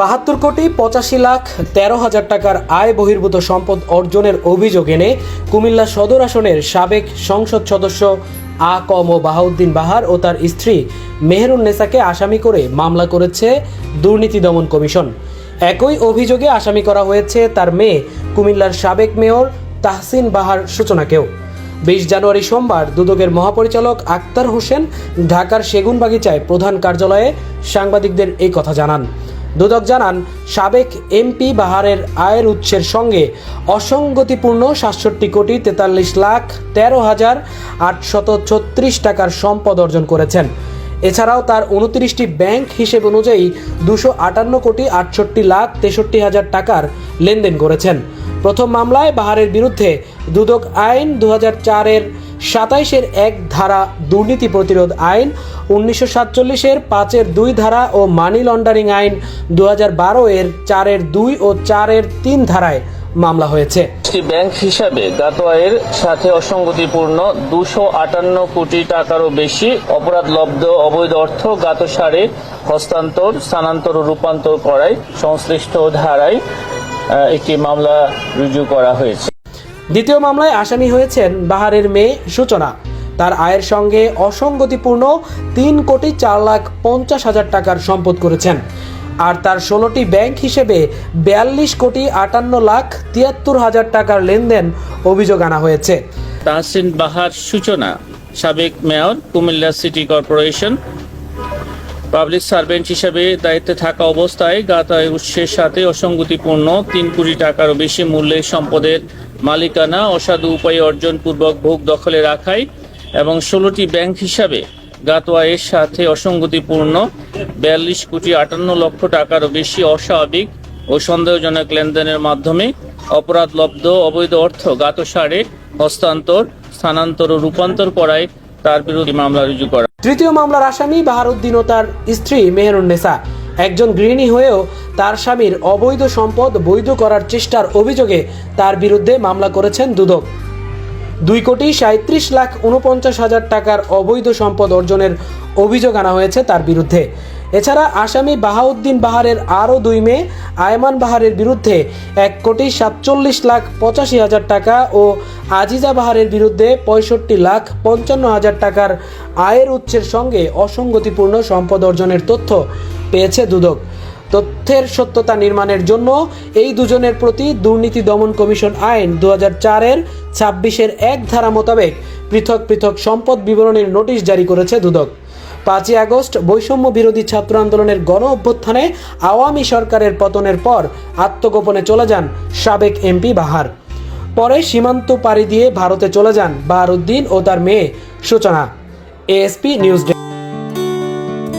বাহাত্তর কোটি পঁচাশি লাখ তেরো হাজার টাকার আয় বহির্ভূত সম্পদ অর্জনের অভিযোগ এনে কুমিল্লা সদর আসনের সাবেক সংসদ সদস্য আ কম ম বাহাউদ্দিন বাহার ও তার স্ত্রী মেহেরুন নেসাকে আসামি করে মামলা করেছে দুর্নীতি দমন কমিশন। একই অভিযোগে আসামি করা হয়েছে তার মেয়ে, কুমিল্লার সাবেক মেয়র তাহসিন বাহার সূচনাকেও। বিশ জানুয়ারি সোমবার দুদকের মহাপরিচালক আক্তার হোসেন ঢাকার সেগুনবাগিচায় প্রধান কার্যালয়ে সাংবাদিকদের এই কথা জানান। দুদক জানান, সাবেক এমপি বাহারের আয়ের উৎসের সঙ্গে অসঙ্গতিপূর্ণ সাতষট্টি কোটি তেতাল্লিশ লাখ তেরো হাজার আটশত ছত্রিশ টাকার সম্পদ অর্জন করেছেন। এছাড়াও তার উনত্রিশটি ব্যাংক হিসেব অনুযায়ী দুশো আটান্ন কোটি আটষট্টি লাখ তেষট্টি হাজার টাকার লেনদেন করেছেন। প্রথম মামলায় বাহারের বিরুদ্ধে দুদক আইন দু হাজার চারের সাতাইশের এক ধারা দুর্নীতি প্রতিরোধ আইন, উনিশশো সাতচল্লিশের পাঁচের দুই ধারা ও মানি লন্ডারিং আইন দু হাজার বারো এর চারের দুই ও চারের তিন ধারায় মামলা হয়েছে। ব্যাংক হিসাবে আয়ের সাথে অসঙ্গতিপূর্ণ দুশো আটান্ন কোটি টাকারও বেশি অপরাধ লব্ধ অবৈধ অর্থ গাত সারে হস্তান্তর, স্থানান্তর ও রূপান্তর করায় সংশ্লিষ্ট ধারায় একটি মামলা রুজু করা হয়েছে। দ্বিতীয় মামলায় আসামি হয়েছেন বাহারের মেয়ে সূচনা। তার আয়ের সঙ্গে অসঙ্গতিপূর্ণ তিন কোটি চার লাখ পঞ্চাশ হাজার টাকার সম্পদ করেছেন। আর তার ষোলোটি ব্যাংক হিসেবে বিয়াল্লিশ কোটি আটান্ন লাখ তিয়াত্তর হাজার টাকার লেনদেন অভিযোগ আনা হয়েছে। তাহসিন বাহার সূচনা, সাবেক mayor Comilla city corporation. Public servant হিসেবে দায়িত্বে থাকা অবস্থায় গাত আয় উৎসের সাথে অসঙ্গতিপূর্ণ তিন কোটি টাকারও বেশি মূল্যের সম্পদের মালিকানা অসাধু উপায়ে অর্জনপূর্বক ভোগ দখলে রাখায় এবং ষোলোটি ব্যাংক হিসাবে গাত এর সাথে অসঙ্গতিপূর্ণ বিয়াল্লিশ কোটি আটান্ন লক্ষ টাকারও বেশি অস্বাভাবিক ও সন্দেহজনক লেনদেনের মাধ্যমে অপরাধ লব্ধ অবৈধ অর্থ গাতসারে হস্তান্তর, স্থানান্তর ও রূপান্তর করায় তার বিরুদ্ধে মামলা রুজু করা। তৃতীয় মামলার আসামি বাহারুদ্দিন ও তার স্ত্রী মেহেরুন্নেসা একজন গৃহিণী হয়েও তার স্বামীর অবৈধ সম্পদ বৈধ করার চেষ্টার অভিযোগে তার বিরুদ্ধে মামলা করেছেন দুদক। দুই কোটি সাঁত্রিশ লাখ উনপঞ্চাশ হাজার টাকার অবৈধ সম্পদ অর্জনের অভিযোগ আনা হয়েছে তার বিরুদ্ধে। এছাড়া আসামি বাহাউদ্দিন বাহারের আরও দুই মেয়ে, আয়মান বাহারের বিরুদ্ধে এক কোটি সাতচল্লিশ লাখ পঁচাশি হাজার টাকা ও আজিজা বাহারের বিরুদ্ধে পঁয়ষট্টি লাখ পঞ্চান্ন হাজার টাকার আয়ের উৎসের সঙ্গে অসঙ্গতিপূর্ণ সম্পদ অর্জনের তথ্য পেয়েছে দুদক। তথ্যের সত্যতা নির্মাণের জন্য এই দুজনের প্রতি দুর্নীতি দমন কমিশন আইন দু হাজার চারের ছাব্বিশের এক ধারা মোতাবেক পৃথক পৃথক সম্পদ বিবরণীর নোটিশ জারি করেছে দুদক। পাঁচই আগস্ট বৈষম্য বিরোধী ছাত্র আন্দোলনের গণ অভ্যুত্থানে আওয়ামী সরকারের পতনের পর আত্মগোপনে চলে যান সাবেক এমপি বাহার। পরে সীমান্ত পাড়ি দিয়ে ভারতে চলে যান বাহারুদ্দিন ও তার মেয়ে সূচনা। ASP news